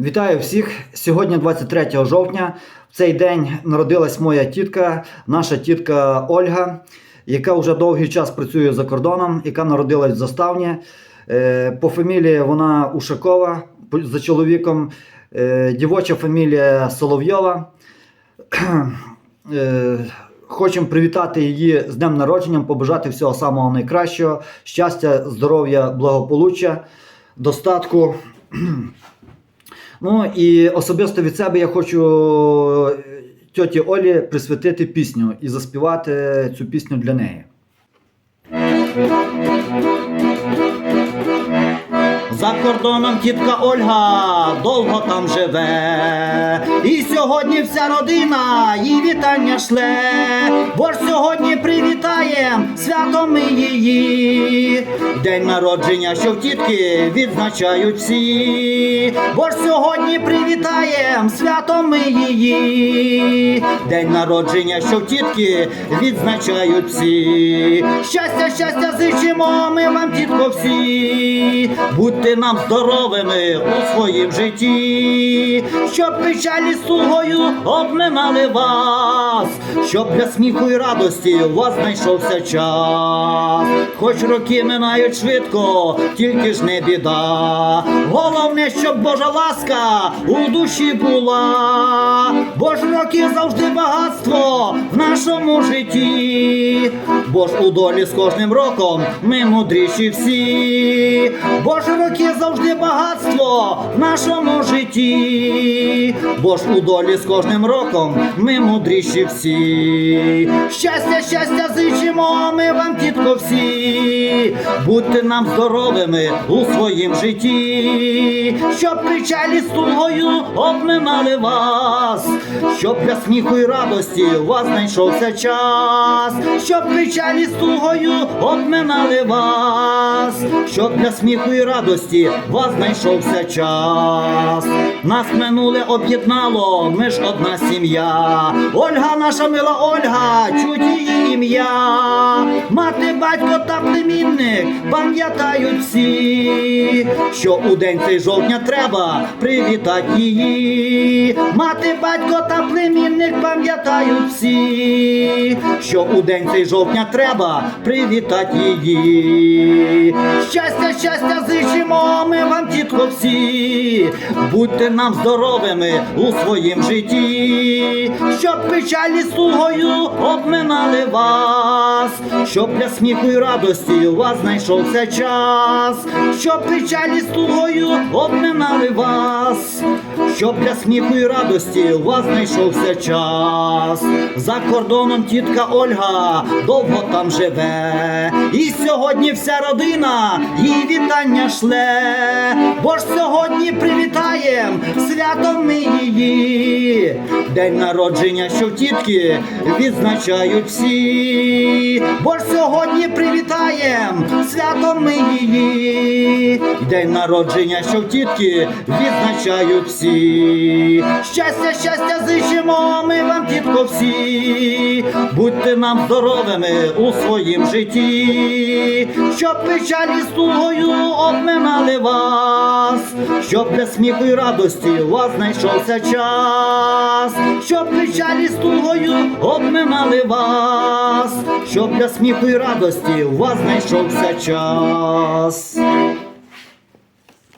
Вітаю всіх! Сьогодні 23 жовтня. В цей день народилась моя тітка, наша тітка Ольга, яка вже довгий час працює за кордоном, яка народилась в Заставні. Е, По фамілії вона Ушакова, за чоловіком. Е, Дівоча фамілія Соловйова. Е, Хочемо привітати її з днем народження, побажати всього самого найкращого, щастя, здоров'я, благополуччя, достатку. Ну і особисто від себе я хочу е, тьоті Олі присвятити пісню і заспівати цю пісню для неї. За кордоном тітка Ольга довго там живе. І сьогодні вся родина їй вітання шле. Бо ж сьогодні привітаєм святом ми її. День народження, що в тітки відзначають всі. Бо ж сьогодні привітаєм святом ми її. День народження, що в тітки відзначають всі. Щастя, щастя, зичимо ми вам, тітко, всі. Будьте нам здоровими у своїм житті, щоб печалі слугою обминали вас, щоб для сміху і радості у вас знайшовся час. Хоч роки минають швидко, тільки ж не біда. Щоб Божа ласка у душі була, бо ж роки завжди багатство в нашому житті. Бо ж у долі з кожним роком ми мудріші всі, бо ж роки завжди багатство в нашому житті, бо ж у долі з кожним роком ми мудріші всі. Щастя, щастя, зичимо ми вам, тітко, всі, будьте нам здоровими у своїм житті, щоб печалі слугою обминали вас, щоб для сміху і радості у вас знайшовся час, щоб печалі слугою обминали вас, щоб для сміху і радості у вас знайшовся час. Нас минуле об'єднало, ми ж одна сім'я. Ольга, наша мила Ольга, чуть її ім'я. Мати, батько та пам'ятають всі, що у день цей жовтня треба привітати її. Мати, батько та племінник пам'ятають всі, що у день цей жовтня треба привітати її. Щастя, щастя, зичимо ми вам, тітко, всі, будьте нам здоровими у своїм житті, щоб печалі слугою обминали вас, щоб для сміху і радості у вас знайшовся час, щоб печалі слугою обминали вас, щоб для сміху і радості у вас знайшовся час. За кордоном тітка Ольга довго там живе, і сьогодні вся родина їй вітання шле, бо ж сьогодні привітаєм святом ми її. День народження, що в тітки відзначають всі, бо ж сьогодні привітаєм святом ми її. День народження, що в тітки відзначають всі. Щастя, щастя, зичимо ми вам, тітко, всі. Будьте нам здоровими у своїм житті, щоб печалі слугою обминали вас, щоб для сміху і радості у вас знайшовся час, щоб печалі слугою обминали вас, щоб для сміху і радості у вас знайшовся час.